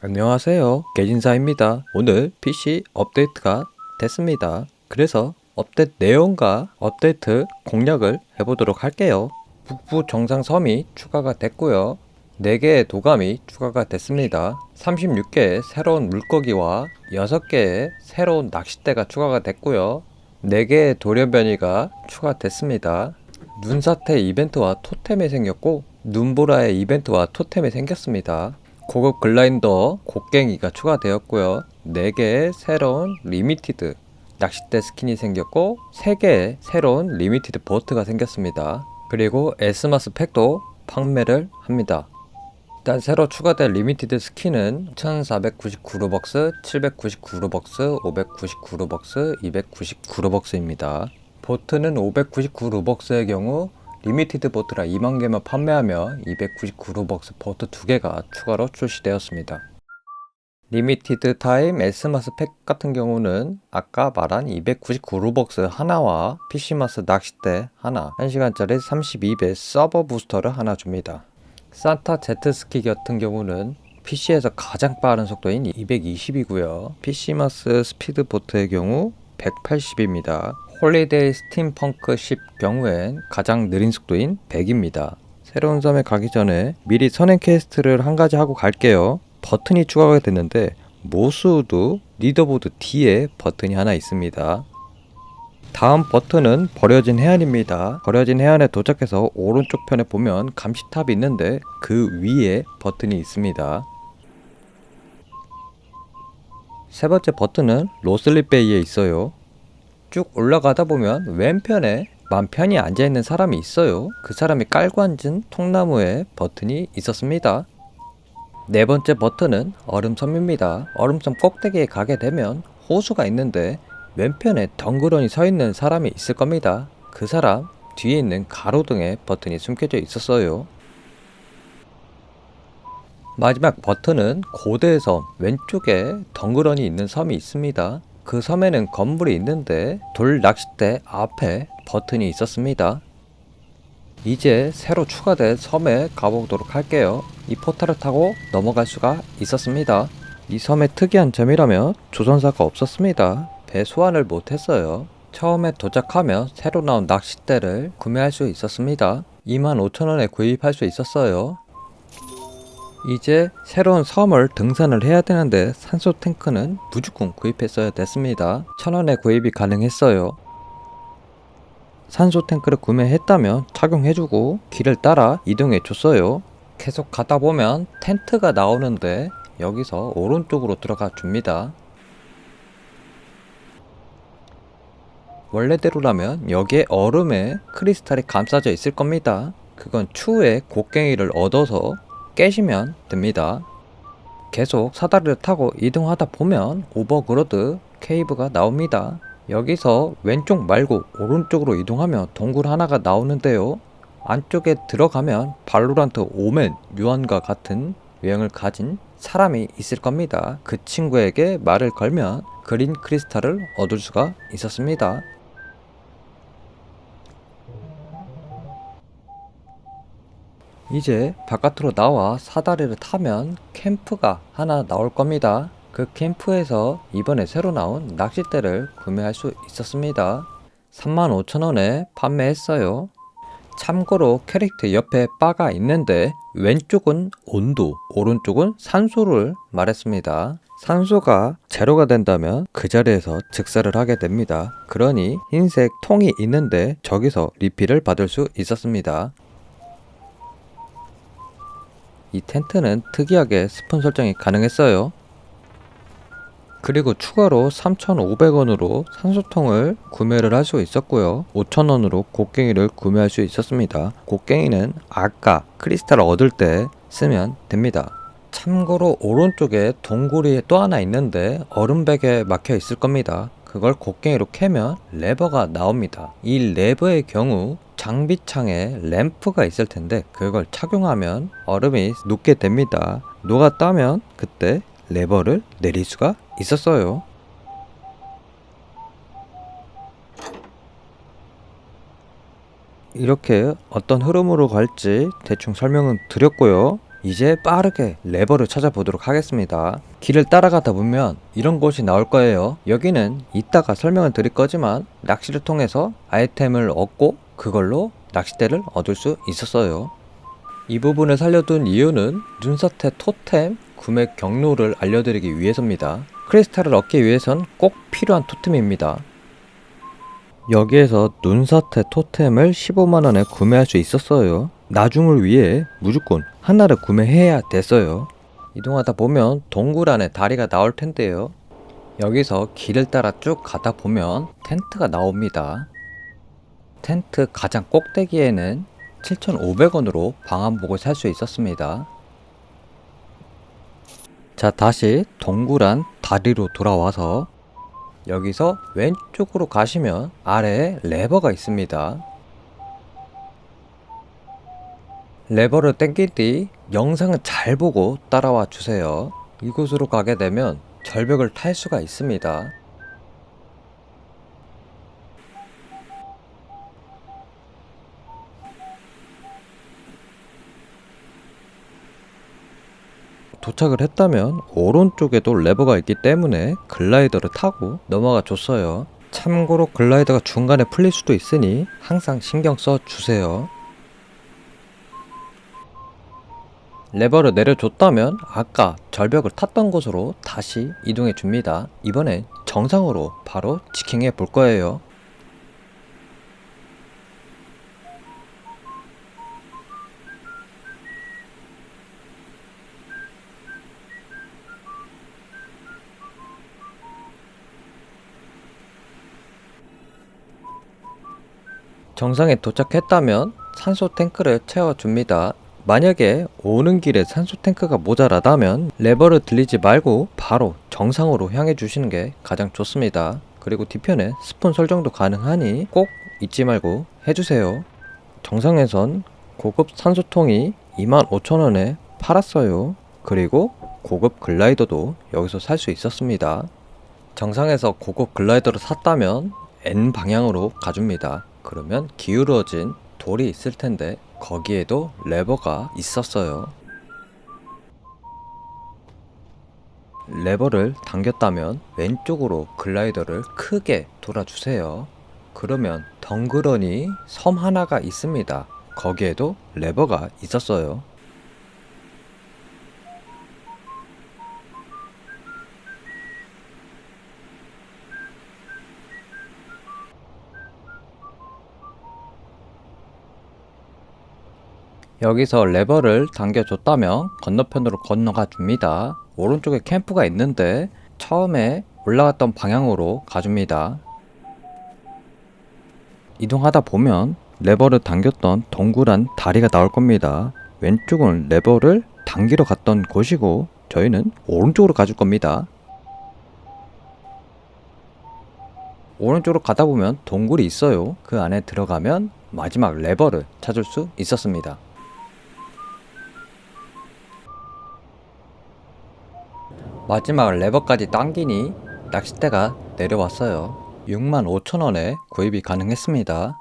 안녕하세요. 개진사입니다. 오늘 PC 업데이트가 됐습니다. 그래서 업데이트 내용과 업데이트 공략을 해보도록 할게요. 북부 정상 섬이 추가가 됐고요. 4개의 도감이 추가가 됐습니다. 36개의 새로운 물고기와 6개의 새로운 낚싯대가 추가가 됐고요. 4개의 돌연변이가 추가됐습니다. 눈사태 이벤트와 토템이 생겼고 눈보라의 이벤트와 토템이 생겼습니다. 고급 글라인더 곡괭이가 추가되었고요. 4개의 새로운 리미티드 낚싯대 스킨이 생겼고 3개의 새로운 리미티드 보트가 생겼습니다. 그리고 에스마스 팩도 판매를 합니다. 일단 새로 추가된 리미티드 스킨은 1499루벅스, 799루벅스, 599루벅스, 299루벅스입니다. 보트는 599루벅스의 경우 리미티드 보트라 2만 개만 판매하며 299루벅스 보트 2개가 추가로 출시되었습니다. 리미티드 타임 에스마스 팩 같은 경우는 아까 말한 299루벅스 하나와 PC마스 낚싯대 하나, 1시간짜리 32배 서버 부스터를 하나 줍니다. 산타 제트스키 같은 경우는 PC에서 가장 빠른 속도인 220이고요. PC마스 스피드보트의 경우 180입니다. 홀리데이 스팀펑크 10 경우엔 가장 느린 속도인 100입니다. 새로운 섬에 가기 전에 미리 선행 퀘스트를 한 가지 하고 갈게요. 버튼이 추가가 됐는데 모수도 리더보드 뒤에 버튼이 하나 있습니다. 다음 버튼은 버려진 해안입니다. 버려진 해안에 도착해서 오른쪽 편에 보면 감시탑이 있는데 그 위에 버튼이 있습니다. 세 번째 버튼은 로슬리 베이에 있어요. 쭉 올라가다 보면 왼편에 맘 편히 앉아있는 사람이 있어요. 그 사람이 깔고 앉은 통나무에 버튼이 있었습니다. 네 번째 버튼은 얼음섬입니다. 얼음섬 꼭대기에 가게 되면 호수가 있는데 왼편에 덩그러니 서 있는 사람이 있을 겁니다. 그 사람 뒤에 있는 가로등에 버튼이 숨겨져 있었어요. 마지막 버튼은 고대의 섬 왼쪽에 덩그러니 있는 섬이 있습니다. 그 섬에는 건물이 있는데 돌 낚싯대 앞에 버튼이 있었습니다. 이제 새로 추가된 섬에 가보도록 할게요. 이 포탈을 타고 넘어갈 수가 있었습니다. 이 섬의 특이한 점이라면 조선사가 없었습니다. 배 소환을 못했어요. 처음에 도착하면 새로 나온 낚싯대를 구매할 수 있었습니다. 25,000원에 구입할 수 있었어요. 이제 새로운 섬을 등산을 해야 되는데 산소 탱크는 무조건 구입했어야 됐습니다. 1000원에 구입이 가능했어요. 산소 탱크를 구매했다면 착용해주고 길을 따라 이동해 줬어요. 계속 가다 보면 텐트가 나오는데 여기서 오른쪽으로 들어가 줍니다. 원래대로라면 여기에 얼음에 크리스탈이 감싸져 있을 겁니다. 그건 추후에 곡괭이를 얻어서 깨시면 됩니다. 계속 사다리를 타고 이동하다 보면 오버그로드 케이브가 나옵니다. 여기서 왼쪽 말고 오른쪽으로 이동하면 동굴 하나가 나오는데요. 안쪽에 들어가면 발로란트 오멘 유언과 같은 유형을 가진 사람이 있을 겁니다. 그 친구에게 말을 걸면 그린 크리스탈을 얻을 수가 있었습니다. 이제 바깥으로 나와 사다리를 타면 캠프가 하나 나올 겁니다. 그 캠프에서 이번에 새로 나온 낚싯대를 구매할 수 있었습니다. 35,000원에 판매했어요. 참고로 캐릭터 옆에 바가 있는데 왼쪽은 온도, 오른쪽은 산소를 말했습니다. 산소가 제로가 된다면 그 자리에서 즉사를 하게 됩니다. 그러니 흰색 통이 있는데 저기서 리필을 받을 수 있었습니다. 이 텐트는 특이하게 스폰 설정이 가능했어요. 그리고 추가로 3,500원으로 산소통을 구매를 할 수 있었고요. 5,000원으로 곡괭이를 구매할 수 있었습니다. 곡괭이는 아까 크리스탈을 얻을 때 쓰면 됩니다. 참고로 오른쪽에 동굴이 또 하나 있는데 얼음백에 막혀 있을 겁니다. 그걸 곡괭이로 캐면 레버가 나옵니다. 이 레버의 경우 장비창에 램프가 있을 텐데 그걸 착용하면 얼음이 녹게 됩니다. 녹았다면 그때 레버를 내릴 수가 있었어요. 이렇게 어떤 흐름으로 갈지 대충 설명은 드렸고요. 이제 빠르게 레버를 찾아보도록 하겠습니다. 길을 따라가다 보면 이런 곳이 나올 거예요. 여기는 이따가 설명을 드릴 거지만 낚시를 통해서 아이템을 얻고 그걸로 낚싯대를 얻을 수 있었어요. 이 부분을 살려둔 이유는 눈사태 토템 구매 경로를 알려드리기 위해서입니다. 크리스탈을 얻기 위해선 꼭 필요한 토템입니다. 여기에서 눈사태 토템을 15만원에 구매할 수 있었어요. 나중을 위해 무조건 하나를 구매해야 됐어요. 이동하다 보면 동굴 안에 다리가 나올 텐데요. 여기서 길을 따라 쭉 가다 보면 텐트가 나옵니다. 텐트 가장 꼭대기에는 7,500원으로 방한복을 살 수 있었습니다. 자, 다시 동굴 안 다리로 돌아와서 여기서 왼쪽으로 가시면 아래에 레버가 있습니다. 레버를 당길 뒤 영상을 잘 보고 따라와 주세요. 이곳으로 가게 되면 절벽을 탈 수가 있습니다. 도착을 했다면 오른쪽에도 레버가 있기 때문에 글라이더를 타고 넘어가 줬어요. 참고로 글라이더가 중간에 풀릴 수도 있으니 항상 신경 써 주세요. 레버를 내려줬다면 아까 절벽을 탔던 곳으로 다시 이동해 줍니다. 이번엔 정상으로 바로 지킹해 볼 거예요. 정상에 도착했다면 산소 탱크를 채워줍니다. 만약에 오는 길에 산소 탱크가 모자라다면 레버를 들리지 말고 바로 정상으로 향해 주시는 게 가장 좋습니다. 그리고 뒤편에 스폰 설정도 가능하니 꼭 잊지 말고 해주세요. 정상에선 고급 산소통이 25,000원에 팔았어요. 그리고 고급 글라이더도 여기서 살 수 있었습니다. 정상에서 고급 글라이더를 샀다면 N 방향으로 가줍니다. 그러면 기울어진 돌이 있을 텐데 거기에도 레버가 있었어요. 레버를 당겼다면 왼쪽으로 글라이더를 크게 돌아주세요. 그러면 덩그러니 섬 하나가 있습니다. 거기에도 레버가 있었어요. 여기서 레버를 당겨줬다면 건너편으로 건너가 줍니다. 오른쪽에 캠프가 있는데 처음에 올라갔던 방향으로 가줍니다. 이동하다 보면 레버를 당겼던 동그란 다리가 나올 겁니다. 왼쪽은 레버를 당기러 갔던 곳이고 저희는 오른쪽으로 가줄 겁니다. 오른쪽으로 가다 보면 동굴이 있어요. 그 안에 들어가면 마지막 레버를 찾을 수 있었습니다. 마지막 레버까지 당기니 낚싯대가 내려왔어요. 65,000원에 구입이 가능했습니다.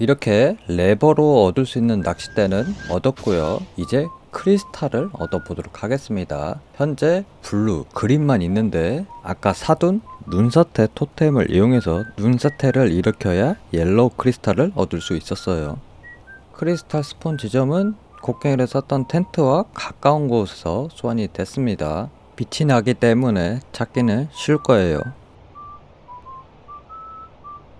이렇게 레버로 얻을 수 있는 낚싯대는 얻었고요. 이제 크리스탈을 얻어보도록 하겠습니다. 현재 블루, 그린만 있는데 아까 사둔 눈사태 토템을 이용해서 눈사태를 일으켜야 옐로우 크리스탈을 얻을 수 있었어요. 크리스탈 스폰 지점은 곡괭이를 썼던 텐트와 가까운 곳에서 소환이 됐습니다. 빛이 나기 때문에 찾기는 쉬울 거예요.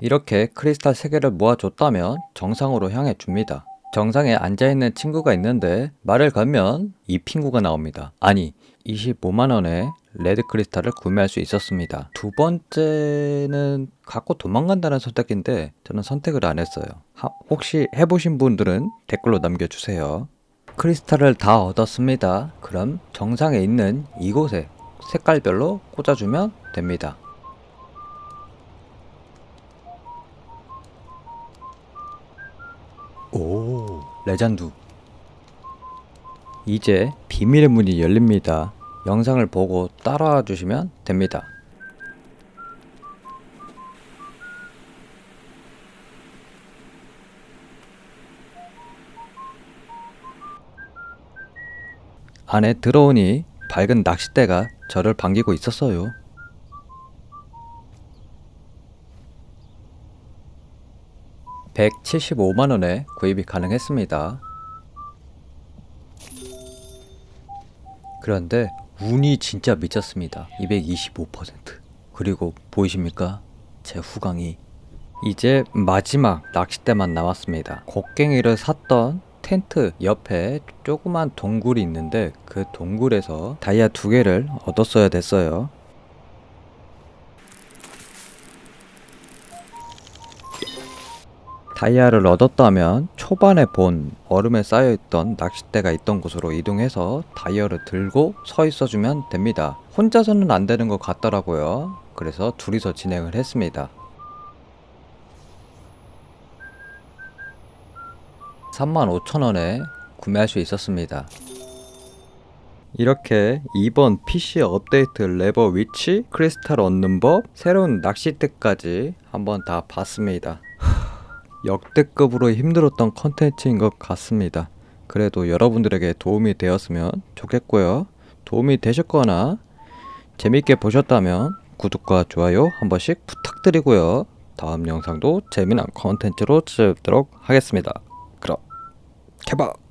이렇게 크리스탈 3개를 모아줬다면 정상으로 향해 줍니다. 정상에 앉아있는 친구가 있는데 말을 걸면 이 핑구가 나옵니다. 아니 25만원에 레드 크리스탈을 구매할 수 있었습니다. 두 번째는 갖고 도망간다는 선택인데 저는 선택을 안 했어요. 하, 혹시 해보신 분들은 댓글로 남겨주세요. 크리스탈을 다 얻었습니다. 그럼 정상에 있는 이곳에 색깔별로 꽂아주면 됩니다. 오, 레전드. 이제 비밀의 문이 열립니다. 영상을 보고 따라와 주시면 됩니다. 안에 들어오니 밝은 낚싯대가 저를 반기고 있었어요. (175만 원에) 구입이 가능했습니다. 그런데 운이 진짜 미쳤습니다. 225%. 그리고 보이십니까? 제 후광이 이제 마지막 낚싯대만 남았습니다. 곡괭이를 샀던 텐트 옆에 조그만 동굴이 있는데 그 동굴에서 다이아 두 개를 얻었어야 됐어요. 다이아를 얻었다면 초반에 본 얼음에 쌓여있던 낚싯대가 있던 곳으로 이동해서 다이아를 들고 서 있어주면 됩니다. 혼자서는 안 되는 것 같더라고요. 그래서 둘이서 진행을 했습니다. 35,000원에 구매할 수 있었습니다. 이렇게 이번 PC 업데이트 레버 위치, 크리스탈 얻는 법, 새로운 낚싯대까지 한번 다 봤습니다. 역대급으로 힘들었던 컨텐츠인 것 같습니다. 그래도 여러분들에게 도움이 되었으면 좋겠고요. 도움이 되셨거나 재밌게 보셨다면 구독과 좋아요 한 번씩 부탁드리고요. 다음 영상도 재미난 컨텐츠로 찾아뵙도록 하겠습니다. 그럼 개박!